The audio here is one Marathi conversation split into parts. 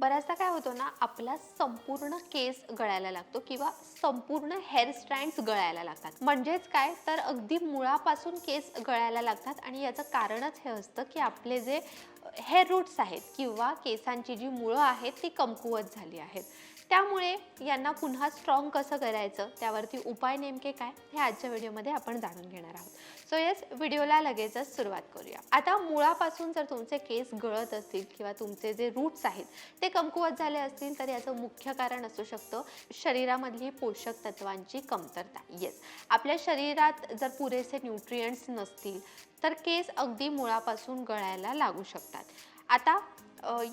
बऱ्याचदा काय होतो ना आपला संपूर्ण केस गळायला लागतो किंवा संपूर्ण हेअर स्ट्रँड्स गळायला लागतात. म्हणजेच काय? तर अगदी मुळापासून केस गळायला लागतात आणि याचं कारणच हे असतं की आपले जे हेअर रूट्स आहेत किंवा केसांची जी मुळं आहेत ती कमकुवत झाली आहेत. त्यामुळे यांना पुन्हा स्ट्रॉंग कसं करायचं? त्यावरती उपाय नेमके काय? हे आजच्या व्हिडिओमध्ये आपण जाणून घेणार आहोत. सो येस व्हिडिओला लगेचच सुरुवात करूया. आता मुळापासून जर तुमचे केस गळत असतील किंवा तुमचे जे रूट्स आहेत ते कमकुवत झाले असतील तर याचं मुख्य कारण असू शकतं शरीरामधली पोषक तत्वांची कमतरता. येस आपल्या शरीरात जर पुरेसे न्यूट्रियंट्स नसतील तर केस अगदी मुळापासून गळायला लागू शकतात. आता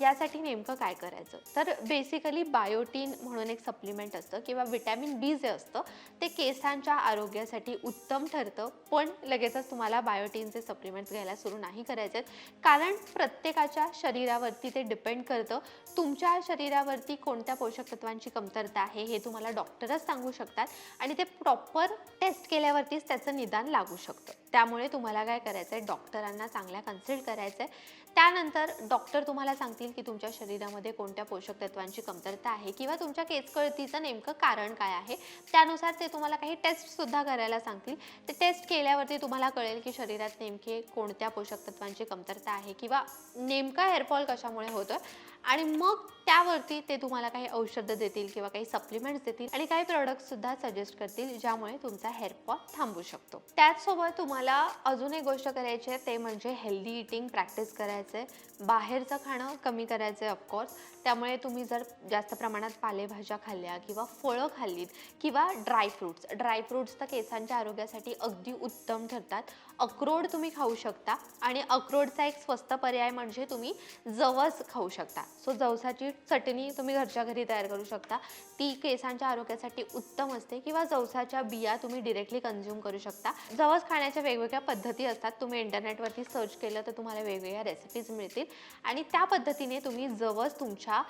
यासाठी नेमकं काय करायचं? तर बेसिकली बायोटीन म्हणून एक सप्लिमेंट असतं किंवा विटॅमिन बी जे असतं ते केसांच्या आरोग्यासाठी उत्तम ठरतं. पण लगेचच तुम्हाला बायोटीनचे सप्लिमेंट्स घ्यायला सुरू नाही करायचे आहेत कारण प्रत्येकाच्या शरीरावरती ते डिपेंड करतं. तुमच्या शरीरावरती कोणत्या पोषक तत्वांची कमतरता आहे हे तुम्हाला डॉक्टरच सांगू शकतात. आणि ते प्रॉपर टेस्ट केल्यावरतीच त्याचं निदान लागू शकतं. त्यामुळे तुम्हाला काय करायचं आहे डॉक्टरांना चांगल्या कन्सल्ट करायचं आहे त्यानंतर डॉक्टर तुम्हाला सांगतील की तुमच्या शरीरामध्ये कोणत्या पोषक तत्वांची कमतरता आहे किंवा तुमच्या केसकळतीचं नेमकं कारण काय आहे. त्यानुसार ते तुम्हाला काही टेस्टसुद्धा करायला सांगतील. ते टेस्ट केल्यावरती तुम्हाला कळेल की शरीरात नेमके कोणत्या पोषक तत्वांची कमतरता आहे किंवा नेमका हेअरफॉल कशामुळे होतोय. आणि मग त्यावरती ते तुम्हाला काही औषधं देतील किंवा काही सप्लिमेंट्स देतील आणि काही प्रॉडक्टसुद्धा सजेस्ट करतील ज्यामुळे तुमचा हेअरफॉल थांबू शकतो. त्याचसोबत तुम्हाला अजून एक गोष्ट करायची आहे ते म्हणजे हेल्दी इटिंग प्रॅक्टिस करायचं आहे बाहेरचं खाणं कमी करायचं आहे ऑफकोर्स त्यामुळे तुम्ही जर जास्त प्रमाणात पालेभाज्या खाल्ल्या किंवा फळं खाल्लीत किंवा ड्रायफ्रुट्स ड्रायफ्रुट्स तर केसांच्या आरोग्यासाठी अगदी उत्तम ठरतात. अक्रोड तुम्ही खाऊ शकता आणि अक्रोडचा एक स्वस्त पर्याय म्हणजे तुम्ही जवस खाऊ शकता. सो जवसाची चटणी तुम्ही घरच्या घरी तयार करू शकता. ती केसांच्या आरोग्यासाठी उत्तम असते किंवा जवसाच्या बिया तुम्ही डिरेक्टली कन्झ्युम करू शकता. जवस खाण्याच्या वेगवेगळ्या पद्धती असतात. तुम्ही इंटरनेटवरती सर्च केलं तर तुम्हाला वेगवेगळ्या रेसिपीज मिळतील. आणि त्या पद्धतीने तुम्ही जवस तुमच्या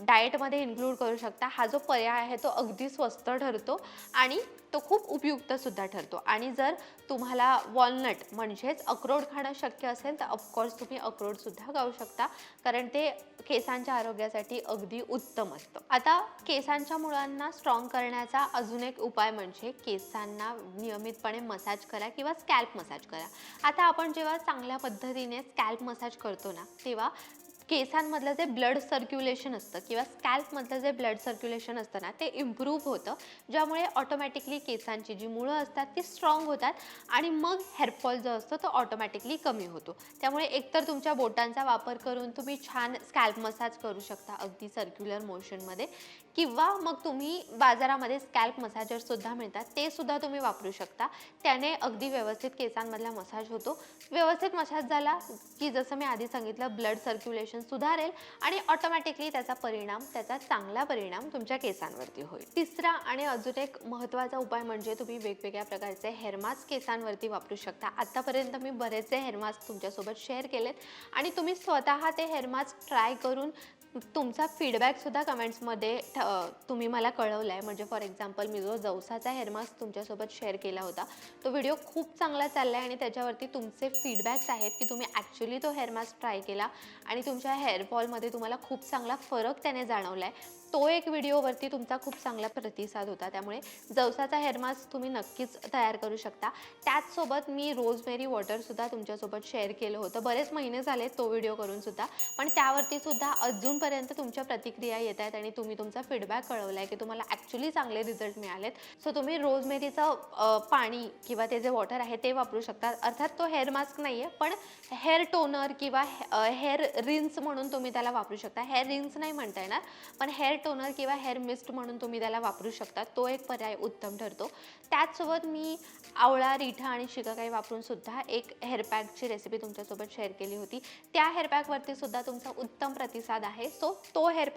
डाएटमध्ये इन्क्लूड करू शकता. हा जो पर्याय आहे तो अगदी स्वस्त ठरतो. आणि तो खूप उपयुक्तसुद्धा ठरतो. आणि जर तुम्हाला वॉलनट म्हणजेच अक्रोड खाणं शक्य असेल तर ऑफकोर्स तुम्ही अक्रोडसुद्धा खाऊ शकता. कारण ते केसांच्या आरोग्यासाठी अगदी उत्तम असतं. आता केसांच्या मुळांना स्ट्रॉंग करण्याचा अजून एक उपाय म्हणजे केसांना नियमितपणे मसाज करा किंवा स्कॅल्प मसाज करा. आता आपण जेव्हा चांगल्या पद्धतीने स्कॅल्प मसाज करतो ना तेव्हा केसांमधलं जे ब्लड सर्क्युलेशन असतं किंवा स्कॅल्पमधलं जे ब्लड सर्क्युलेशन असतं ना ते इम्प्रूव्ह होतं ज्यामुळे ऑटोमॅटिकली केसांची जी मुळं असतात ती स्ट्रॉंग होतात आणि मग हेअरफॉल जो असतो तो ऑटोमॅटिकली कमी होतो. त्यामुळे एकतर तुमच्या बोटांचा वापर करून तुम्ही छान स्कॅल्प मसाज करू शकता अगदी सर्क्युलर मोशनमध्ये किंवा मग तुम्ही बाजारामध्ये स्कॅल्प मसाजरसुद्धा मिळतात ते सुद्धा तुम्ही वापरू शकता. त्याने अगदी व्यवस्थित केसांमधला मसाज होतो. व्यवस्थित मसाज झाला की जसं मी आधी सांगितलं ब्लड सर्क्युलेशन सुधारेल आणि ऑटोमॅटिकली त्याचा परिणाम त्याचा चांगला परिणाम तुमच्या केसांवरती होईल. तिसरा आणि अजून एक महत्त्वाचा उपाय म्हणजे तुम्ही वेगवेगळ्या प्रकारचे हेअरमास्क केसांवरती वापरू शकता. आत्तापर्यंत मी बरेचसे हेअरमास्क तुमच्यासोबत शेअर केलेत आणि तुम्ही स्वतः ते हेअरमास्क ट्राय करून तुमचा फीडबॅकसुद्धा कमेंट्समध्ये ठ- तुम्ही मला कळवला आहे म्हणजे फॉर एक्झाम्पल मी जो जवसाचा हेअरमास्क तुमच्यासोबत शेअर केला होता तो व्हिडिओ खूप चांगला चालला आहे आणि त्याच्यावरती तुमचे फीडबॅक्स आहेत की तुम्ही ॲक्च्युली तो हेअरमास्क ट्राय केला आणि तुमच्या हेअरफॉलमध्ये तुम्हाला खूप चांगला फरक त्याने जाणवला आहे तो एक व्हिडिओवरती तुमचा खूप चांगला प्रतिसाद होता. त्यामुळे जवसाचा हेअर मास्क तुम्ही नक्कीच तयार करू शकता. त्याचसोबत मी रोजमेरी वॉटरसुद्धा तुमच्यासोबत शेअर केलं होतं. बरेच महिने झाले तो व्हिडिओ करूनसुद्धा पण त्यावरतीसुद्धा अजूनपर्यंत तुमच्या प्रतिक्रिया येत आहेत आणि तुम्ही तुमचा फीडबॅक कळवला आहे की तुम्हाला ॲक्च्युली चांगले रिझल्ट मिळालेत. सो तुम्ही रोजमेरीचं पाणी किंवा ते जे वॉटर आहे ते वापरू शकता. अर्थात तो हेअर मास्क नाही आहे पण हेअर टोनर किंवा हेअर रिन्स म्हणून तुम्ही त्याला वापरू शकता. हेअर रिन्स नाही म्हणता येणार पण हेअर टोनर किंवा हेअर मिस्ट म्हणून तुम्ही त्याला वापरू शकता. तो एक पर्याय उत्तम ठरतो. त्याचसोबत मी आवळा रिठा आणि शिकाकाई वापरून सुद्धा एक हेअर पॅकची रेसिपी तुमच्यासोबत शेअर केली होती. त्या हेअर पॅकवरती सुद्धा तुमचा उत्तम प्रतिसाद आहे. सो तो हेअर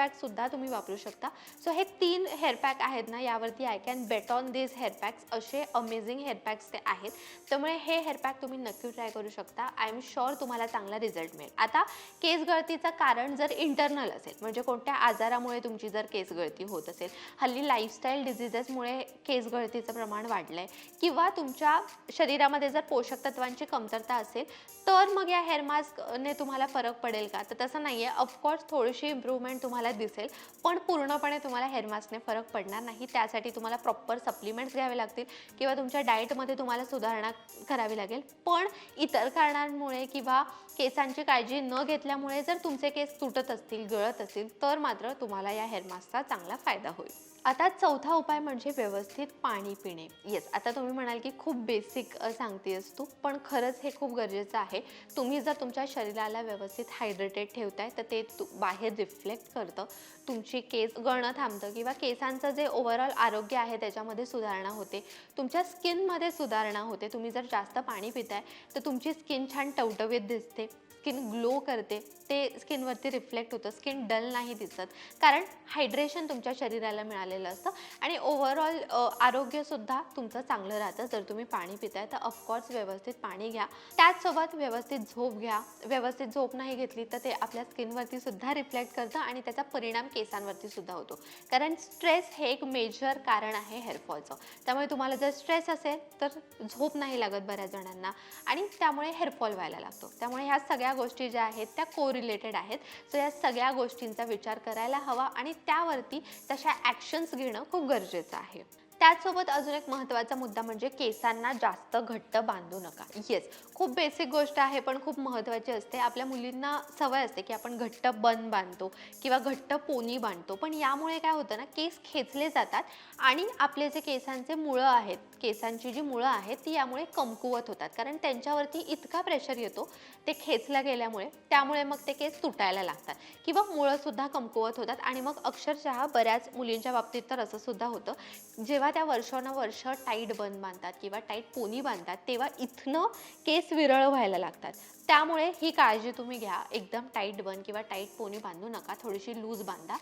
तुम्ही वापरू शकता. सो हे तीन हेअर पॅक आहेत ना यावरती I can bet on this hair packs असे अमेझिंग हेअर पॅक्स ते आहेत. त्यामुळे हे हेअर पॅक तुम्ही नक्की ट्राय करू शकता. आय एम शुअर तुम्हाला चांगला रिझल्ट मिळेल. आता केस गळतीचं कारण जर इंटरनल असेल म्हणजे कोणत्या आजारामुळे तुमची जर केस गळती होत असेल हल्ली लाईफस्टाईल डिझिजेसमुळे केस गळतीचं प्रमाण वाढलं आहे किंवा तुमच्या शरीरामध्ये जर पोषक तत्वांची कमतरता असेल तर मग या हेअर मास्कने तुम्हाला फरक पडेल का? तर तसं नाही आहे ऑफकोर्स थोडीशी थोडीशी इम्प्रूव्हमेंट तुम्हाला दिसेल पण पूर्णपणे तुम्हाला हेअर मास्कने फरक पडणार नाही. त्यासाठी तुम्हाला प्रॉपर सप्लिमेंट्स घ्यावे लागतील किंवा तुमच्या डाएटमध्ये तुम्हाला सुधारणा करावी लागेल. पण इतर कारणांमुळे किंवा केसांची काळजी न घेतल्यामुळे जर तुमचे केस तुटत असतील गळत असतील तर मात्र तुम्हाला या हेअर थर्मासचा चांगला फायदा होईल. आता चौथा उपाय म्हणजे व्यवस्थित पाणी पिणे. येस आता तुम्ही म्हणाल की खूप बेसिक सांगतेस तू पण खरंच हे खूप गरजेचं आहे. तुम्ही जर तुमच्या शरीराला व्यवस्थित हायड्रेटेड ठेवताय तर ते तु बाहेर रिफ्लेक्ट करतं. तुमची केस गळणं थांबतं किंवा केसांचं जे ओव्हरऑल आरोग्य आहे त्याच्यामध्ये सुधारणा होते. तुमच्या स्किनमध्ये सुधारणा होते. तुम्ही जर जास्त पाणी पिताय तर तुमची स्किन छान टवटवीत दिसते. स्किन ग्लो करते ते स्किनवरती रिफ्लेक्ट होतं स्किन डल नाही दिसत. कारण हायड्रेशन तुमच्या शरीराला मिळालेलं असतं आणि ओव्हरऑल आरोग्यसुद्धा तुमचं चांगलं राहतं. जर तुम्ही पाणी पिताय तर ऑफकोर्स व्यवस्थित पाणी घ्या. त्याचसोबत व्यवस्थित झोप घ्या. व्यवस्थित झोप नाही घेतली तर ते आपल्या स्किनवरती सुद्धा रिफ्लेक्ट करतं आणि त्याचा परिणाम केसांवरती सुद्धा होतो. कारण स्ट्रेस हे एक मेजर कारण आहे हेअरफॉलचं त्यामुळे तुम्हाला जर स्ट्रेस असेल तर झोप नाही लागत बऱ्याच जणांना. आणि त्यामुळे हेअरफॉल व्हायला लागतो. त्यामुळे ह्या सगळ्या गोष्टी ज्या आहेत त्या को रिलेटेड आहेत. सो या सगळ्या गोष्टींचा विचार करायला हवा आणि त्यावरती तशा ॲक्शन्स घेणं खूप गरजेचं आहे. त्याचसोबत अजून एक महत्त्वाचा मुद्दा म्हणजे केसांना जास्त घट्ट बांधू नका. येस खूप बेसिक गोष्ट आहे पण खूप महत्त्वाची असते. आपल्या मुलींना सवय असते की आपण घट्ट बन बांधतो किंवा घट्ट पोनी बांधतो. पण यामुळे काय होतं ना केस खेचले जातात आणि आपले जे केसांचे मुळं आहेत केसांची जी मुळं आहेत ती यामुळे कमकुवत होतात. कारण त्यांच्यावरती इतका प्रेशर येतो ते खेचल्या गेल्यामुळे त्यामुळे मग ते केस तुटायला लागतात. किंवा मुळंसुद्धा कमकुवत होतात आणि मग अक्षरशः बऱ्याच मुलींच्या बाबतीत तर असंसुद्धा होतं. जेव्हा त्या वर्षानुवर्ष टाईट बन बांधतात किंवा टाईट पोनी बांधतात तेव्हा इथनं केस विरळ व्हायला लागतात. त्यामुळे ही काळजी तुम्ही घ्या. एकदम टाईट बन किंवा टाईट पोनी बांधू नका. थोडीशी लूज बांधा.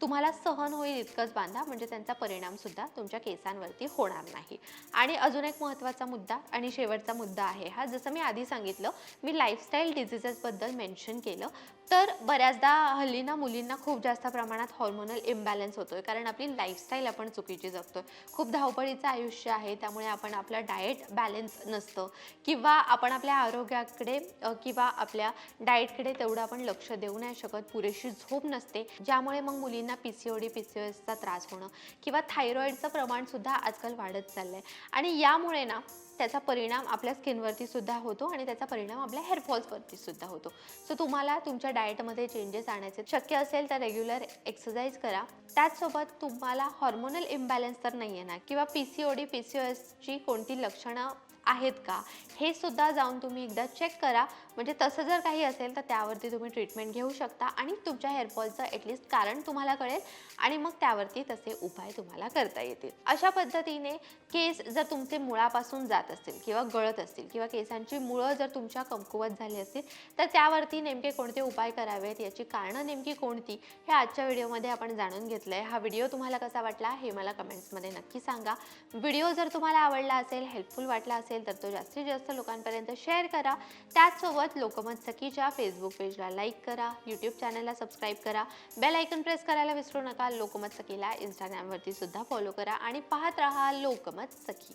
तुम्हाला सहन होईल इतकंच बांधा. म्हणजे त्यांचा परिणामसुद्धा तुमच्या केसांवरती होणार नाही. आणि अजून एक महत्त्वाचा मुद्दा आणि शेवटचा मुद्दा आहे हा. जसं मी आधी सांगितलं मी लाईफस्टाईल डिझिजेसबद्दल मेन्शन केलं तर बऱ्याचदा हल्ली ना मुलींना खूप जास्त प्रमाणात हॉर्मोनल इम्बॅलन्स होतो आहे कारण आपली लाईफस्टाईल आपण चुकीची जगतोय. खूप धावपळीचं आयुष्य आहे त्यामुळे आपण आपलं डाएट बॅलन्स नसतं. किंवा आपण आपल्या आरोग्याकडे किंवा आपल्या डाएटकडे तेवढं आपण लक्ष देऊ नाही शकत पुरेशी झोप नसते ज्यामुळे मग मुलींना P C O D P C O एसचा त्रास होणं किंवा थायरॉईडचं प्रमाणसुद्धा आजकाल वाढत चाललं आहे आणि यामुळे ना त्याचा परिणाम आपल्या स्किनवरती सुद्धा होतो आणि त्याचा परिणाम आपल्या हेअरफॉल्सवरती सुद्धा होतो. सो तुम्हाला तुमच्या डाएटमध्ये चेंजेस आणायचे शक्य असेल तर रेग्युलर एक्सरसाइज करा. त्याचसोबत तुम्हाला हॉर्मोनल इम्बॅलन्स तर नाही आहे ना किंवा P C O D P C O एसची कोणती लक्षणं आहेत का? हे सुद्धा जाऊन तुम्ही एकदा चेक करा. म्हणजे तसं जर काही असेल तर त्यावरती तुम्ही ट्रीटमेंट घेऊ शकता आणि तुमच्या हेअरफॉलचं ॲटलिस्ट कारण तुम्हाला कळेल आणि मग त्यावरती तसे उपाय तुम्हाला करता येतील. अशा पद्धतीने केस जर तुमचे मुळापासून जात असतील किंवा गळत असतील किंवा केसांची मुळं जर तुमच्या कमकुवत झाली असतील तर त्यावरती नेमके कोणते उपाय करावेत? याची कारणं नेमकी कोणती? हे आजच्या व्हिडिओमध्ये आपण जाणून घेतलं आहे हा व्हिडिओ तुम्हाला कसा वाटला हे मला कमेंट्समध्ये नक्की सांगा. व्हिडिओ जर तुम्हाला आवडला असेल हेल्पफुल वाटला असेल असेल तर तो जास्तीत जास्त लोकांपर्यंत शेअर करा. त्याचसोबत लोकमत सखीच्या फेसबुक पेजला लाईक करा. यूट्यूब चॅनलला सबस्क्राईब करा. बेल ऐकन प्रेस करायला विसरू नका. लोकमत सखीला इंस्टाग्रामवरती सुद्धा फॉलो करा आणि पाहत राहा लोकमत सखी